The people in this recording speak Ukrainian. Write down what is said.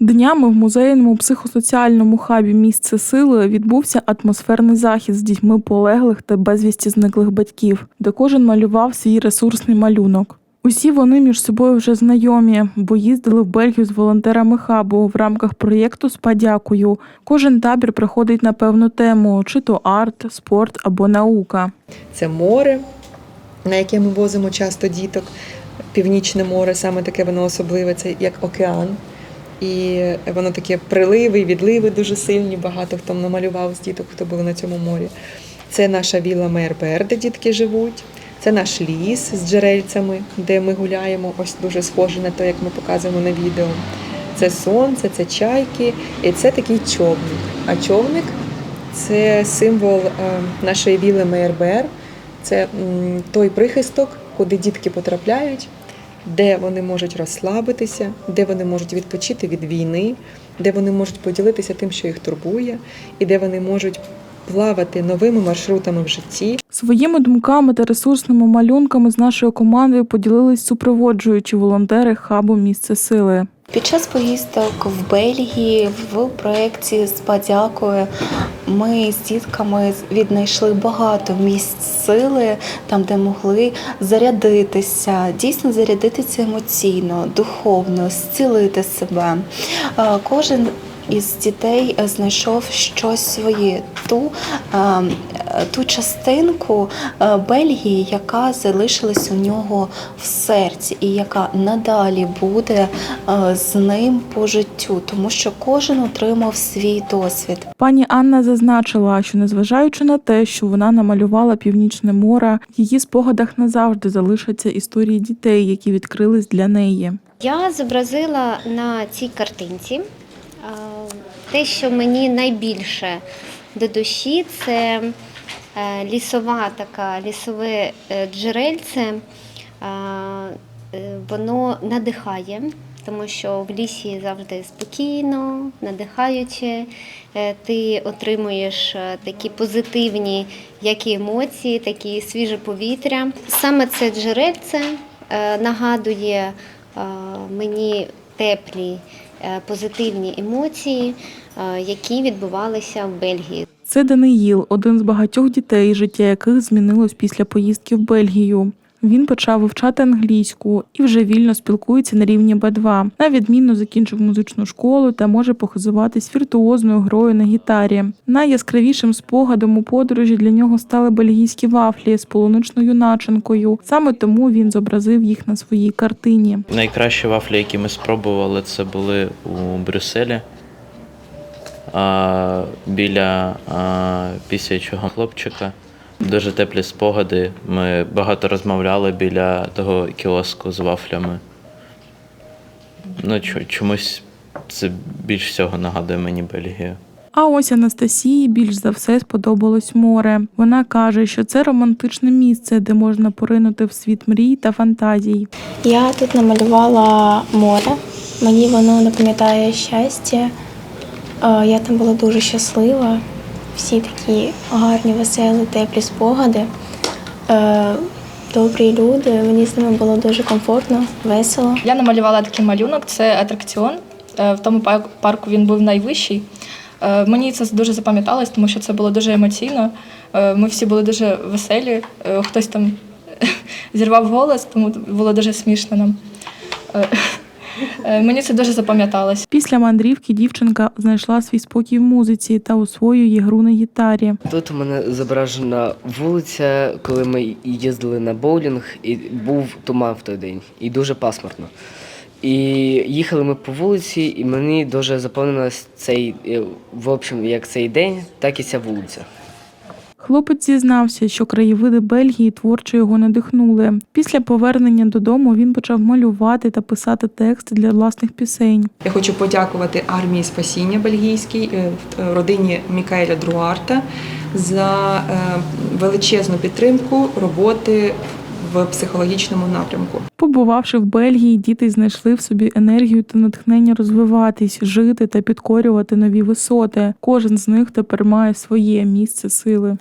Днями в музейному психосоціальному хабі місце сили відбувся атмосферний захід з дітьми полеглих та безвісті зниклих батьків, де кожен малював свій ресурсний малюнок. Усі вони між собою вже знайомі, бо їздили в Бельгію з волонтерами хабу в рамках проєкту «Спадякую». Кожен табір приходить на певну тему: чи то арт, спорт або наука. Це море, на яке ми возимо часто діток. Північне море, саме таке воно особливе, це як океан. І воно таке приливи, відливи дуже сильні. Багато хто намалював з діток, хто був на цьому морі. Це наша вілла МРБР, де дітки живуть. Це наш ліс з джерельцями, де ми гуляємо. Ось дуже схоже на те, як ми показуємо на відео. Це сонце, це чайки, і це такий човник. А човник це символ е, нашої вілли МРБР. Це той прихисток, куди дітки потрапляють, де вони можуть розслабитися, де вони можуть відпочити від війни, де вони можуть поділитися тим, що їх турбує, і де вони можуть плавати новими маршрутами в житті. Своїми думками та ресурсними малюнками з нашою командою поділились супроводжуючі волонтери хабу місце сили. Під час поїздок в Бельгії в проєкті з подякою ми з дітками віднайшли багато місць сили, там, де могли зарядитися, дійсно зарядитися емоційно, духовно, зцілити себе. Кожен із дітей е, знайшов щось своє, ту, е, ту частинку е, Бельгії, яка залишилась у нього в серці, і яка надалі буде е, з ним по життю, тому що кожен отримав свій досвід. Пані Анна зазначила, що незважаючи на те, що вона намалювала північне море, в її спогадах назавжди залишаться історії дітей, які відкрились для неї. Я зобразила на цій картинці те, що мені найбільше до душі, це е, лісова така, лісове е, джерельце. Е, Воно надихає, тому що в лісі завжди спокійно, надихаюче. Е, Ти отримуєш е, такі позитивні як і емоції, такі свіже повітря. Саме це джерельце е, нагадує е, мені теплі е, позитивні емоції, е, які відбувалися в Бельгії. Це Даниїл, один з багатьох дітей, життя яких змінилось після поїздки в Бельгію. Він почав вивчати англійську і вже вільно спілкується на рівні Б2. На відмінно закінчив музичну школу та може похизуватись віртуозною грою на гітарі. Найяскравішим спогадом у подорожі для нього стали бельгійські вафлі з полуничною начинкою. Саме тому він зобразив їх на своїй картині. Найкращі вафлі, які ми спробували, це були у Брюсселі біля пісячого хлопчика. Дуже теплі спогади. Ми багато розмовляли біля того кіоску з вафлями. Ну, чо- чомусь це більш всього нагадує мені Бельгію. А ось Анастасії більш за все сподобалось море. Вона каже, що це романтичне місце, де можна поринути в світ мрій та фантазій. Я тут намалювала море. Мені воно напам'ятає щастя. Е, Я там була дуже щаслива. Всі такі гарні, веселі, теплі спогади. Е, Добрі люди. Мені з ними було дуже комфортно, весело. Я намалювала такий малюнок, це атракціон. Е, В тому пар- парку він був найвищий. Е, Мені це дуже запам'яталось, тому що це було дуже емоційно. Ми всі були дуже веселі. Хтось там зірвав голос, тому було дуже смішно нам. Мені це дуже запам'яталось. Після мандрівки дівчинка знайшла свій спокій в музиці та освоює гру на гітарі. Тут у мене зображена вулиця, коли ми їздили на боулінг, і був туман в той день, і дуже пасмурно. І їхали ми по вулиці, і мені дуже заповнилось цей, е, в общем, як цей день, так і ця вулиця. Хлопець зізнався, що краєвиди Бельгії творчо його надихнули. Після повернення додому він почав малювати та писати тексти для власних пісень. Я хочу подякувати армії спасіння бельгійській, е, е, родині Мікаеля Друарта за е, величезну підтримку роботи в психологічному напрямку. Побувавши в Бельгії, діти знайшли в собі енергію та натхнення розвиватись, жити та підкорювати нові висоти. Кожен з них тепер має своє місце сили.